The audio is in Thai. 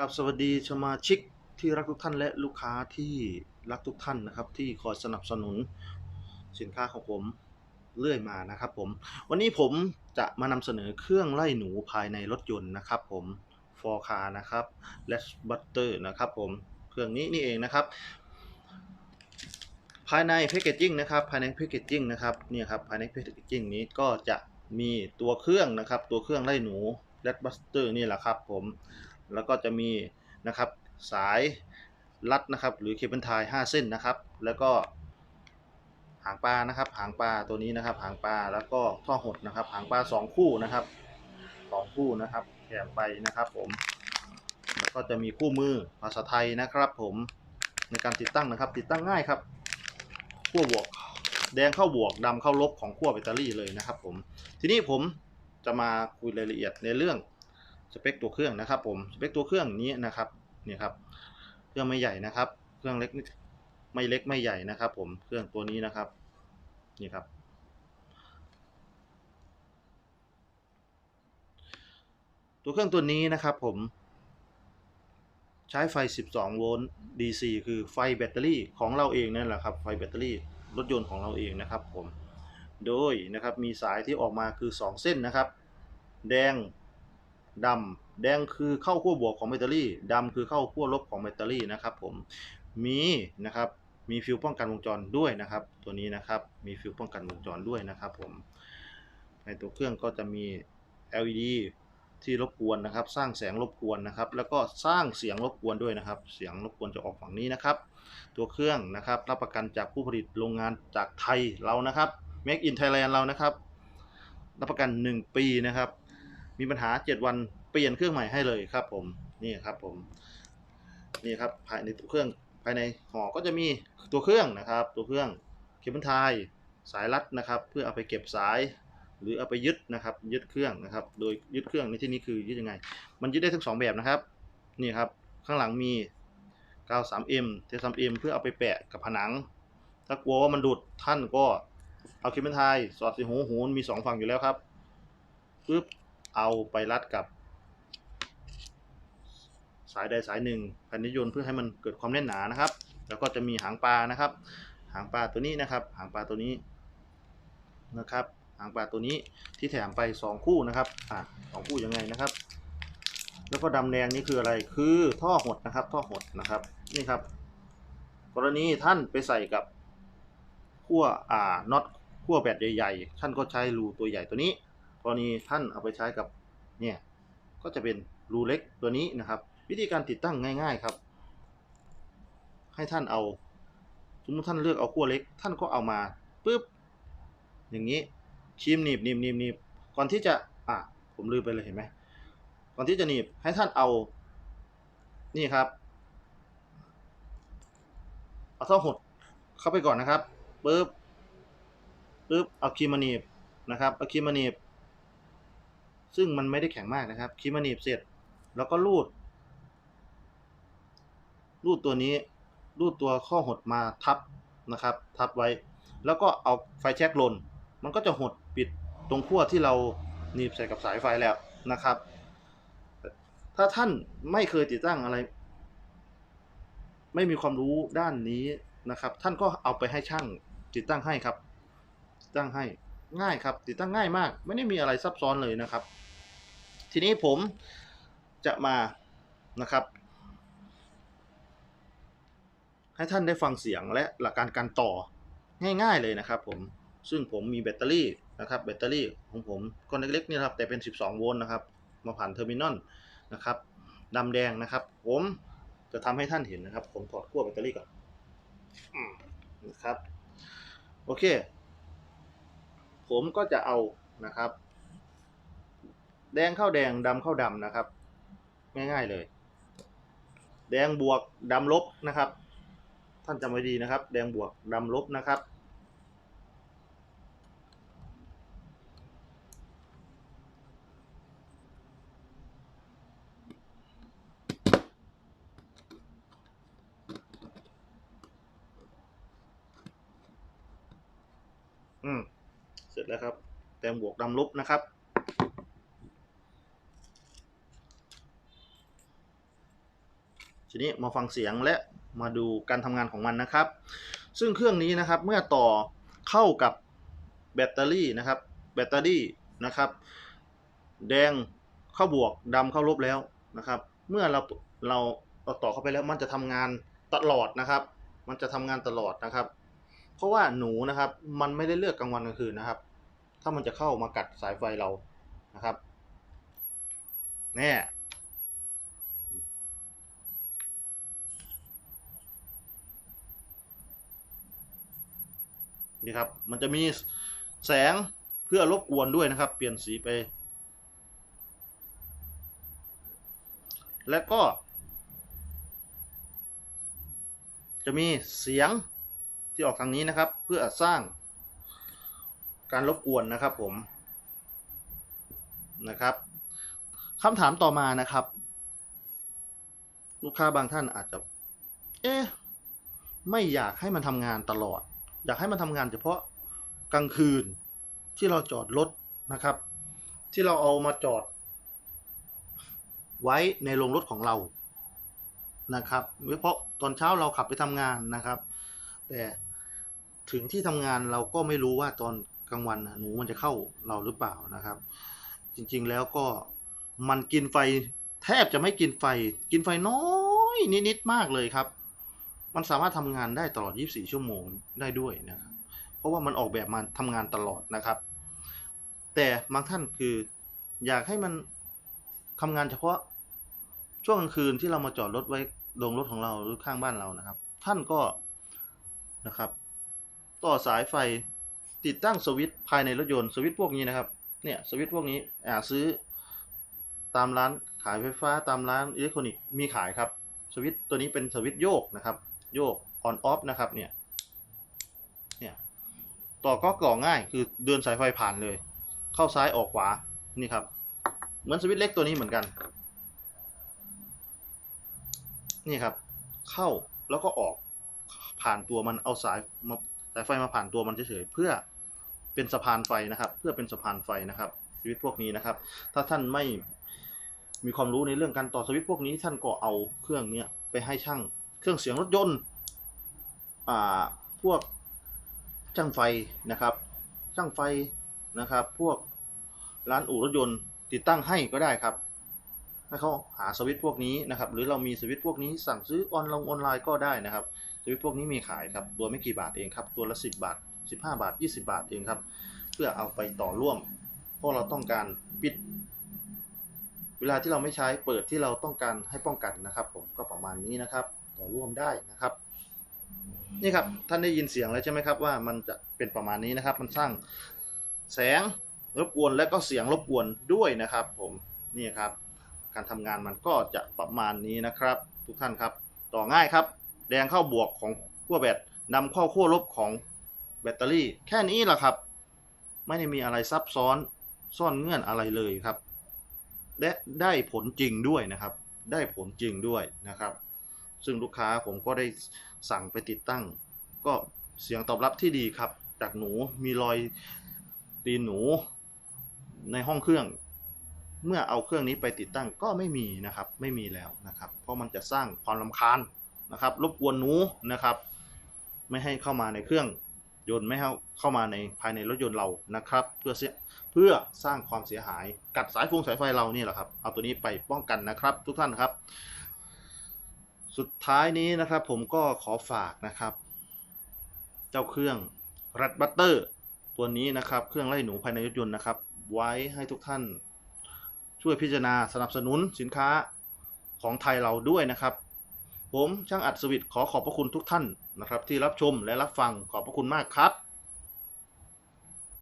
กับสวัสดีสมาชิกที่รักทุกท่านและลูกค้าที่รักทุกท่านนะครับ ที่คอยสนับสนุนสินค้าของผมเรื่อยมานะครับผม วันนี้ผมจะมานำเสนอเครื่องไล่หนูภายในรถยนต์นะครับผมฟอร์คานะครับและบัตเตอร์นะครับผม เครื่องนี้นี่เองนะครับ ภายในแพคเกจจิ้งนะครับ ภายในแพคเกจจิ้งนะครับ เนี่ยครับ ภายในแพคเกจจิ้งนี้ก็จะมีตัวเครื่องนะครับ ตัวเครื่องไล่หนูและบัสเตอร์นี่แหละครับผม แล้วก็จะมีนะครับสายรัดนะครับ หรือเคเบิลไทย5เส้นนะครับ แล้วก็หางปลานะครับ หางปลาตัวนี้นะครับ หางปลาแล้วก็ท่อหดนะครับ หางปลา2คู่นะครับสองคู่นะครับแถมไปนะครับผมแล้วก็จะมีคู่มือภาษาไทยนะครับ ผมในการติดตั้งนะครับ ติดตั้งง่ายครับขั้วบวกแดงเข้าบวกดำเข้าลบของขั้วแบตเตอรี่เลยนะครับ ผมทีนี้ผมจะมาคุยรายละเอียดในเรื่อง สเปคตัวเครื่องนะครับผมสเปคตัวเครื่องนี้นะครับเนี่ยครับเครื่องไม่ใหญ่นะครับ เครื่องเล็กไม่เล็กไม่ใหญ่นะครับ ผมเครื่องตัวนี้นะครับนี่ครับตัวเครื่องตัวนี้นะครับผมใช้ไฟ 12 โวลต์ DC คือไฟแบตเตอรี่ของเราเองนั่นแหละครับ ไฟแบตเตอรี่รถยนต์ของเราเองนะครับผม โดยนะครับมีสายที่ออกมาคือ 2 เส้นนะครับ แดง ดำแดงคือเข้าขั้วบวกของแบตเตอรี่ดำคือเข้าขั้วลบของแบตเตอรี่นะครับผมมีนะครับมีฟิวป้องกันวงจรด้วยนะครับ ตัวนี้นะครับมีฟิวป้องกันวงจรด้วยนะครับผมในตัวเครื่องก็จะมี LED ที่รบกวนนะครับ สร้างแสงรบกวนนะครับ แล้วก็สร้างเสียงรบกวนด้วยนะครับ เสียงรบกวนจะออกฝั่งนี้นะครับ ตัวเครื่องนะครับรับประกันจากผู้ผลิตโรงงานจากไทยเรานะครับ Make in Thailand เรานะครับ รับประกัน 1 ปีนะครับ มีปัญหา 7 วันเปลี่ยนเครื่องใหม่ให้เลยครับ ผมนี่ครับผมนี่ครับภายในตัวเครื่องภายในห่อก็จะมีตัวเครื่องนะครับ ตัวเครื่องเคเบิลไทยสายรัดนะครับ เพื่อเอาไปเก็บสาย หรือเอาไปยึดนะครับ ยึดเครื่องนะครับ โดยยึดเครื่องในที่นี้คือยึดยังไง มันยึดได้ทั้งสองแบบนะครับนี่ครับข้างหลังมีกาว 3M เท 3M เพื่อเอาไปแปะกับผนัง ถ้ากลัวว่ามันดุดท่านก็เอาเคเบิลไทยสอดส่หูหูมีสองฝั่งอยู่แล้วครับปึ๊บ เอาไปรัดกับ สายใดสายหนึ่งภายในยนต์เพื่อให้มันเกิดความแน่นหนานะครับ แล้วก็จะมีหางปลานะครับ หางปลาตัวนี้นะครับ หางปลาตัวนี้นะครับ หางปลาตัวนี้ที่แถมไป 2 คู่นะครับอะสองคู่ยังไงนะครับ แล้วก็ดำแดงนี่คืออะไรคือท่อหดนะครับ ท่อหดนะครับนี่ครับ กรณีท่านไปใส่กับขั้วอ่าน็อตขั้วแบตใหญ่ๆท่านก็ใช้รูตัวใหญ่ตัวนี้ รณีท่านเอาไปใช้กับเนี่ยก็จะเป็นรูเล็กตัวนี้นะครับ วิธีการติดตั้งง่าย ๆครับ ให้ท่านเอาสมมติท่านเลือกเอาขั้วเล็ก ท่านก็เอามาปุ๊บอย่างนี้คีมหนีบหนีบหนีบหนีบก่อนที่จะอะผมลืมไปเลยเห็นไหมก่อนที่จะหนีบให้ท่านเอานี่ครับเอาท่อหดเข้าไปก่อนนะครับปุ๊บปุ๊บเอาคีมมาหนีบนะครับเอาคีมมาหนีบ ซึ่งมันไม่ได้แข็งมากนะครับคีมมาหนีบเสร็จ แล้วก็รูดรูดตัวนี้รูดตัวข้อหดมาทับนะครับ ทับไว้ แล้วก็เอาไฟแช็กลน มันก็จะหดปิดตรงขั้วที่เราหนีบใส่กับสายไฟแล้วนะครับ ถ้าท่านไม่เคยติดตั้งอะไร ไม่มีความรู้ด้านนี้นะครับ ท่านก็เอาไปให้ช่างติดตั้งให้ครับ ติดตั้งให้ง่ายครับ ติดตั้งง่ายมาก ไม่ได้มีอะไรซับซ้อนเลยนะครับ ทีนี้ผมจะมานะครับ ให้ท่านได้ฟังเสียงและหลักการการต่อง่ายๆเลยนะครับผมซึ่งผมมีแบตเตอรี่นะครับแบตเตอรี่ของผมก้อนเล็กๆนี่ครับแต่เป็น 12 โวลต์นะครับมาผ่านเทอร์มินอลนะครับดำแดงนะครับ ผมจะทำให้ท่านเห็นนะครับ ผมถอดขั้วแบตเตอรี่ก่อนนะครับโอเค ผมก็จะเอานะครับ แดงเข้าแดงดำเข้าดำนะครับ ง่ายๆเลย แดงบวกดำลบนะครับ ท่านจำไว้ดีนะครับ แดงบวกดำลบนะครับ อืม เสร็จแล้วครับ แดงบวกดำลบนะครับ ทีนี้มาฟังเสียงและมาดูการทำงานของมันนะครับ ซึ่งเครื่องนี้นะครับเมื่อต่อเข้ากับแบตเตอรี่นะครับ แบตเตอรี่นะครับ แดงเข้าบวกดำเข้าลบแล้วนะครับ เมื่อเราเราเราต่อเข้าไปแล้วมันจะทำงานตลอดนะครับ มันจะทำงานตลอดนะครับ เพราะว่าหนูนะครับมันไม่ได้เลือกกลางวันกลางคืนนะครับ ถ้ามันจะเข้ามากัดสายไฟเรานะครับแน่ นี่ครับ มันจะมีแสงเพื่อรบกวนด้วยนะครับ เปลี่ยนสีไป และก็ จะมีเสียงที่ออกทางนี้นะครับ เพื่อสร้างการรบกวนนะครับผมนะครับคำถามต่อมานะครับ ลูกค้าบางท่านอาจจะ เอ๊ะไม่อยากให้มันทำงานตลอด อยากให้มันทำงานเฉพาะกลางคืนที่เราจอดรถนะครับ ที่เราเอามาจอด ไว้ในโรงรถของเรานะครับเพราะตอนเช้าเราขับไปทำงานนะครับ แต่ถึงที่ทำงานเราก็ไม่รู้ว่าตอนกลางวันหนูมันจะเข้าเราหรือเปล่านะครับ จริงๆแล้วก็มันกินไฟแทบจะไม่กินไฟ กินไฟน้อยนิดๆมากเลยครับ มันสามารถทำงานได้ตลอด 24 ชั่วโมงได้ด้วยนะครับ เพราะว่ามันออกแบบมาทำงานตลอดนะครับ แต่บางท่านคืออยากให้มันทำงานเฉพาะช่วงกลางคืนที่เรามาจอดรถไว้โรงรถของเราหรือข้างบ้านเรานะครับ ท่านก็นะครับ ต่อสายไฟติดตั้งสวิตช์ภายในรถยนต์สวิตช์พวกนี้นะครับเนี่ยสวิตช์พวกนี้อ่าซื้อตามร้านขายไฟฟ้าตามร้านอิเล็กทรอนิกส์มีขายครับสวิตช์ตัวนี้เป็นสวิตช์โยกนะครับ โยกออนออฟนะครับเนี่ยเนี่ยต่อก็ก่อง่ายคือเดินสายไฟผ่านเลย เข้าซ้ายออกขวานี่ครับ เหมือนสวิตช์เล็กตัวนี้เหมือนกัน นี่ครับ เข้าแล้วก็ออกผ่านตัวมันเอาสายมาสายไฟมาผ่านตัวมันเฉยๆเพื่อเป็นสะพานไฟนะครับ เพื่อเป็นสะพานไฟนะครับสวิตช์พวกนี้นะครับ ถ้าท่านไม่มีความรู้ในเรื่องการต่อสวิตช์พวกนี้ท่านก็เอาเครื่องเนี้ยไปให้ช่าง เครื่องเสียงรถยนต์พวกช่างไฟนะครับ ช่างไฟนะครับ พวกร้านอู่รถยนต์ติดตั้งให้ก็ได้ครับให้เขาหาสวิตช์พวกนี้นะครับ หรือเรามีสวิตช์พวกนี้สั่งซื้อออนไลน์ออนไลน์ก็ได้นะครับ สวิตช์พวกนี้มีขายครับ ตัวไม่กี่บาทเองครับ ตัวละ 10 บาท 15 บาท 20 บาทเองครับ เพื่อเอาไปต่อร่วม เพราะเราต้องการปิด เวลาที่เราไม่ใช้เปิดที่เราต้องการให้ป้องกันนะครับ ผมก็ประมาณนี้นะครับ ต่อร่วมได้นะครับ นี่ครับท่านได้ยินเสียงแล้วใช่ไหมครับว่ามันจะเป็นประมาณนี้นะครับ มันสร้างแสงรบกวนและก็เสียงรบกวนด้วยนะครับ ผมนี่ครับ การทำงานมันก็จะประมาณนี้นะครับ ทุกท่านครับ ต่อง่ายครับ แดงเข้าบวกของขั้วแบตนำเข้าขั้วลบของแบตเตอรี่ แค่นี้แหละครับ ไม่ได้มีอะไรซับซ้อนซ่อนเงื่อนอะไรเลยครับ และได้ผลจริงด้วยนะครับ ได้ผลจริงด้วยนะครับ ซึ่งลูกค้าผมก็ได้สั่งไปติดตั้ง ก็เสียงตอบรับที่ดีครับ จากหนูมีรอยตีนหนูในห้องเครื่อง เมื่อเอาเครื่องนี้ไปติดตั้งก็ไม่มีนะครับ ไม่มีแล้วนะครับ เพราะมันจะสร้างความรำคาญนะครับ รบกวนหนูนะครับ ไม่ให้เข้ามาในเครื่องยนต์ไม่ให้เข้ามาในภายในรถยนต์เรานะครับ เพื่อเสียเพื่อสร้างความเสียหายกัดสายฟงสายไฟเรานี่แหละครับ เอาตัวนี้ไปป้องกันนะครับ ทุกท่านครับ สุดท้ายนี้นะครับผมก็ขอฝากนะครับ เจ้าเครื่องรัดบัตเตอร์ตัวนี้นะครับ เครื่องไล่หนูภายในรถยนต์นะครับ ไว้ให้ทุกท่านช่วยพิจารณาสนับสนุนสินค้าของไทยเราด้วยนะครับ ผมช่างอัดสวิตขอขอบพระคุณทุกท่านนะครับ ที่รับชมและรับฟังขอบพระคุณมากครับ